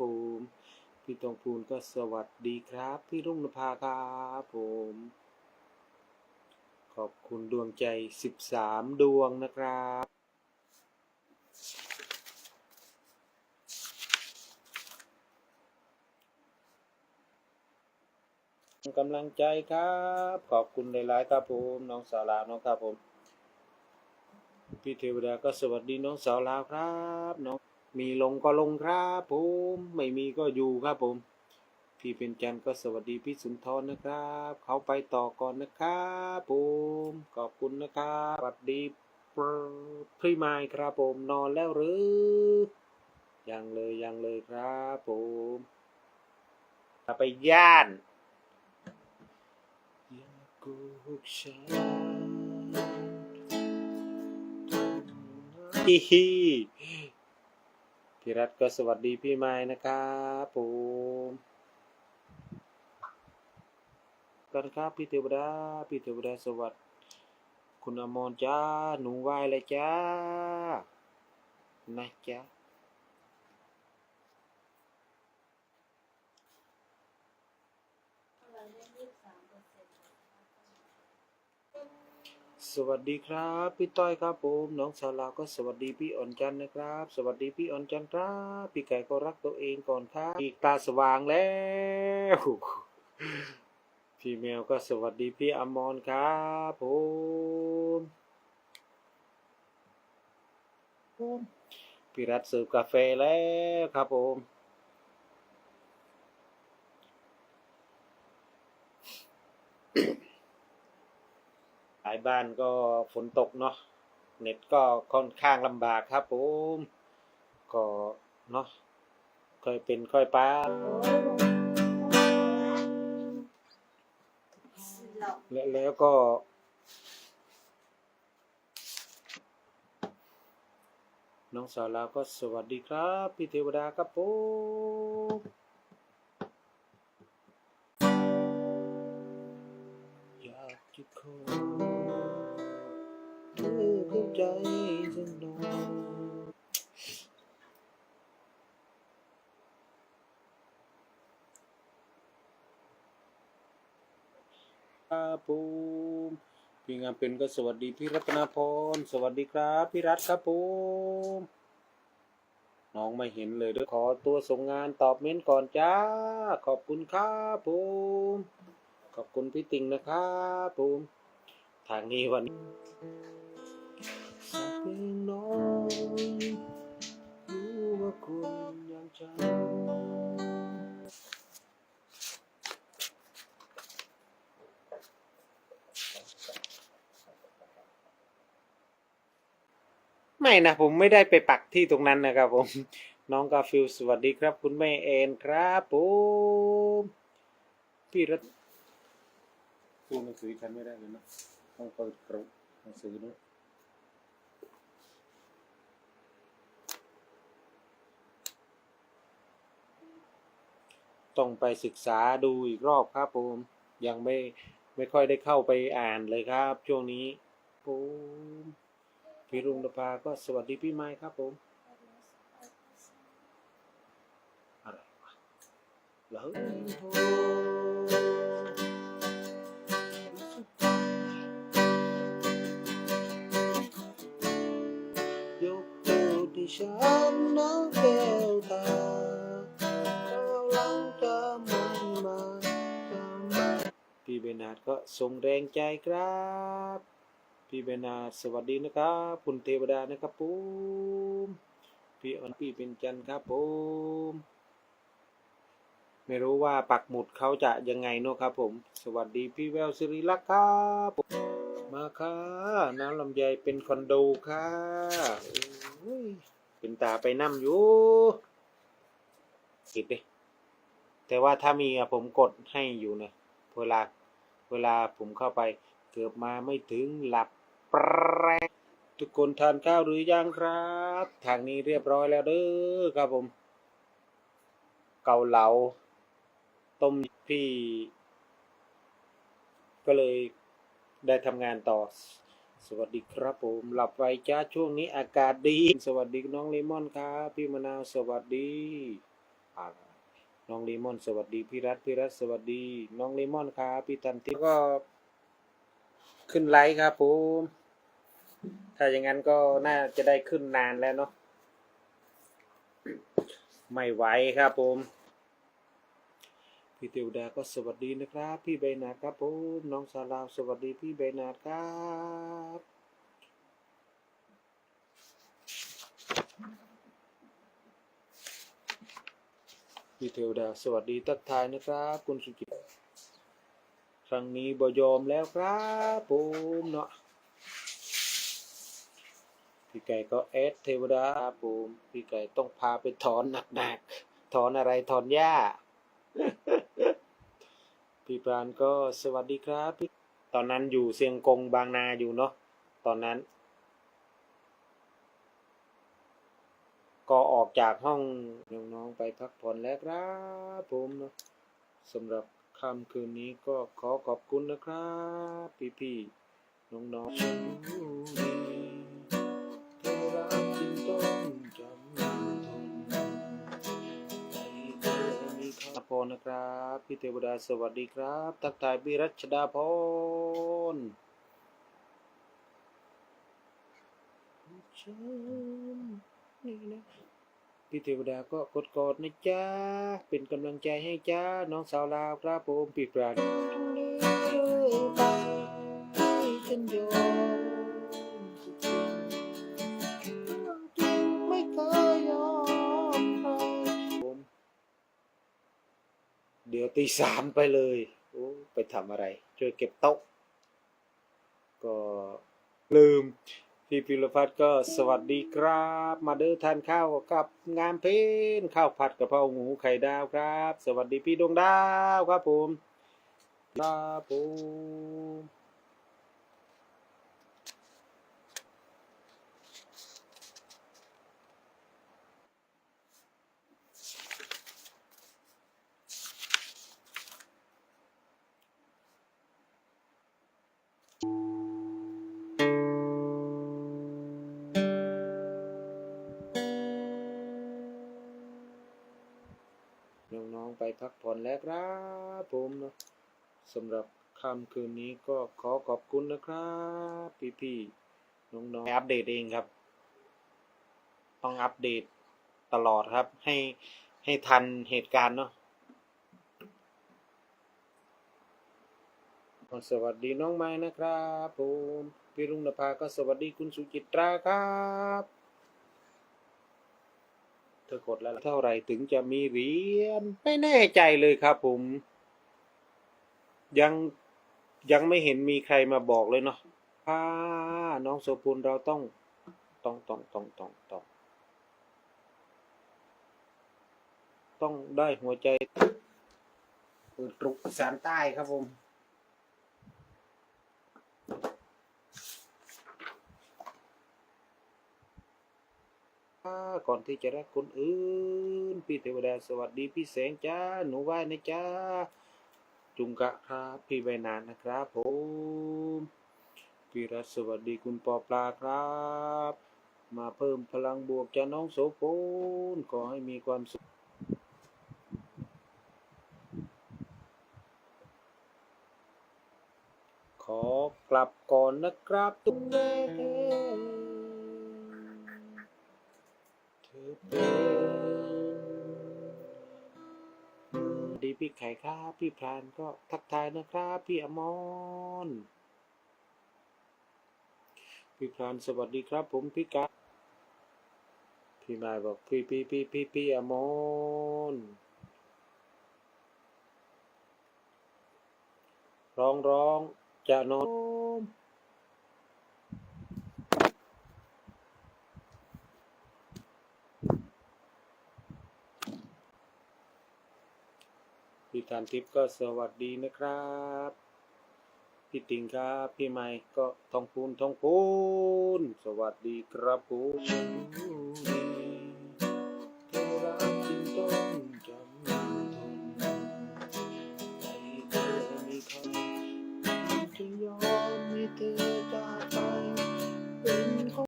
ผมพี่ตองพูนก็สวัสดีครับ พี่รุ่งนภาครับผม ขอบคุณดวงใจ 13 ดวงนะครับกำลังใจครับ ขอบคุณหลายๆครับผมน้องสาวลาวน้องครับผม พี่เทวดาก็สวัสดีน้องสาวลาวครับน้อง มีลงก็ลงครับผมไม่มีก็อยู่ครับผม พี่เป็นจันก็สวัสดีพี่สุนทรนะครับ เขาไปต่อก่อนนะครับผมขอบคุณนะครับสวัสดีพี่ไม้ครับผมนอนแล้วหรือยังเลยยังเลยครับผมไปย่านอย่าโกหกฉันฮิฮิ พี่รัตก็สวัสดีพี่ไม้นะครับผมกันครับพี่เทวดาพี่เทวดาสวัสดีคุณอมรจ้าหนูไหวเลยจ้านะจ้า สวัสดีครับพี่ต้อยครับผมน้องสาวลาวก็สวัสดีพี่อ่อนจันนะครับ สวัสดีพี่อ่อนจันครับพี่ไก่ก็รักตัวเองก่อนครับอีกตาสว่างแล้วพี่แมวก็สวัสดีพี่อมรครับผมผมพี่รัฐเสิร์ฟกาแฟแล้วครับผมหลายบ้านก็ฝนตกเนาะเน็ตก็ค่อนข้างลำบากครับผมก็เนาะค่อยเป็นค่อยไปและแล้วก็ น้องสาวลาก็สวัสดีครับ พี่เทวดาครับผม จะขอเธอเข้าใจสักหน่อยครับผมพี่งามเป็นก็สวัสดีพี่รัตนาพรสวัสดีครับพี่รัตครับผมน้องไม่เห็นเลยเด้วยขอตัวส่งงานตอบเม้นก่อนจ้า ขอบคุณครับผม ขอบคุณพี่ติงนะครับผมทางนี้วันนี้สักเพียงน้อยรู้ว่าคุณยังจำไม่นะผมไม่ได้ไปปักที่ตรงนั้นนะครับผม น้องกาฟิลสวัสดีครับ คุณแม่เอนครับผมพี่รัต ตู้หนังสือฉันไม่ได้เลยนะต้องเปิดกระหนังสือนะต้องไปศึกษาดูอีกรอบครับผมยังไม่ไม่ค่อยได้เข้าไปอ่านเลยครับ ช่วงนี้ผมพี่รุงนภาก็สวัสดีพี่ไม้ครับผมอะไรวะแล้ว ตัวที่ฉันน้องแก้วตาแล้วหลังจะไม่มาจะมาพี่เบนาดก็ส่งแรงใจครับ พี่เบนาดสวัสดีนะครับคุณเทวดานะครับผมพี่ออนพี่เป็นจันครับผมไม่รู้ว่าปักหมุดเขาจะยังไงเนอะครับผม สวัสดีพี่แววสิริลักษ์ครับมาค่ะ น้ำลำไยเป็นคอนโดค่ะ เป็นตาไปนั่มอยู่กิดดิแต่ว่าถ้ามีอะผมกดให้อยู่นะเวลาเวลาผมเข้าไป เกือบมาไม่ถึงหลับแปรทุกคนทานข้าวหรือยังครับ ทางนี้เรียบร้อยแล้วเด้อครับผม เกาเหลา ต้มพี่ ก็เลยได้ทำงานต่อ สวัสดีครับผมหลับไวจ้าช่วงนี้อากาศดี สวัสดีน้องเลมอนครับพี่มะนาวสวัสดีน้องเลมอนสวัสดีพี่รัฐพี่รัฐสวัสดี น้องเลมอนครับพี่ตันติก็ขึ้นไลฟ์ครับผมถ้าอย่างนั้นก็น่าจะได้ขึ้นนานแล้วเนาะไม่ไหวครับผม พี่เทวดาก็สวัสดีนะครับ พี่ใบนาครับผมน้องสาราวสวัสดีพี่ใบนาครับพี่เทวดาสวัสดีทักทายนะครับ คุณสุจิตครั้งนี้บอยอมแล้วครับผมเนาะพี่ไก่ก็เอสเทวดาครับผมพี่ไก่ต้องพาไปถอนหนักๆถอนอะไรถอนหญ้า พี่ปาณก็สวัสดีครับพี่ตอนนั้นอยู่เซียงกงบางนาอยู่เนาะตอนนั้น ก็ออกจากห้องน้องๆไปพักผ่อนแล้วครับผมเนาะสำหรับค่ำคืนนี้ก็ขอขอบคุณนะครับ พี่ๆน้องๆ พี่เทวดาสวัสดีครับ ทักทายพี่รัชดาพรฉันนี่นะพี่เทวดาก็กดกดนะจ๊ะเป็นกำลังใจให้จ้า น้องสาวลาวครับผมปีกปราณฉันยอม ดี๋ยวตีสามไปเลยโอ้ไปทำอะไรช่วยเก็บโต๊ะ ก็ลืม พี่พิรพัฒน์ก็สวัสดีครับ มาเด้อทานข้าวกับงามเพนข้าวผัดกะเพราหมูไข่ดาวครับ สวัสดีพี่ดวงดาวครับผมครับผม องไปพักผ่อนแล้วครับผมนะสำหรับค่ำคืนนี้ก็ขอขอบคุณนะครับ พี่ๆน้องๆอัปเดตเองครับ ต้องอัปเดตตลอดครับ ให้ให้ทันเหตุการณ์เนาะสวัสดีน้องไม้นะครับผมพี่รุ่งนภาก็สวัสดีคุณสุจิตราครับ ธอกดแล้วเท่าไหร่ถึงจะมีเหรียญไม่แน่ใจเลยครับผม ยังยังไม่เห็นมีใครมาบอกเลยเนาะอ่าน้องโสปุลเราต้องต้องต้องต้องต้องต้องต้องได้หัวใจเปิดตรุกอีสานใต้ครับผม ก่อนที่จะรักคนอื่น พี่เทวดาสวัสดีพี่แสงจ้า หนูไหว้นะจ้า จุงกะครับ พี่ใบนานนะครับผมพี่รัฐสวัสดีคุณปอปลาครับ มาเพิ่มพลังบวกจ้าน้องโสพลขอให้มีความสุขขอกลับก่อนนะครับ ตุ้งเล่ เป็นดีพี่ไข่ครับพี่พรานก็ทักทายนะครับ พี่อมรพี่พรานสวัสดีครับ ผมพี่กาพี่นายบอกพี่พี่พี่พี่พี่อมรร้องร้องจะนอน กานทิพย์ก็สวัสดีนะครับ พี่ติงครับพี่ไม่ก็ทองพูนทองพูน สวัสดีครับผม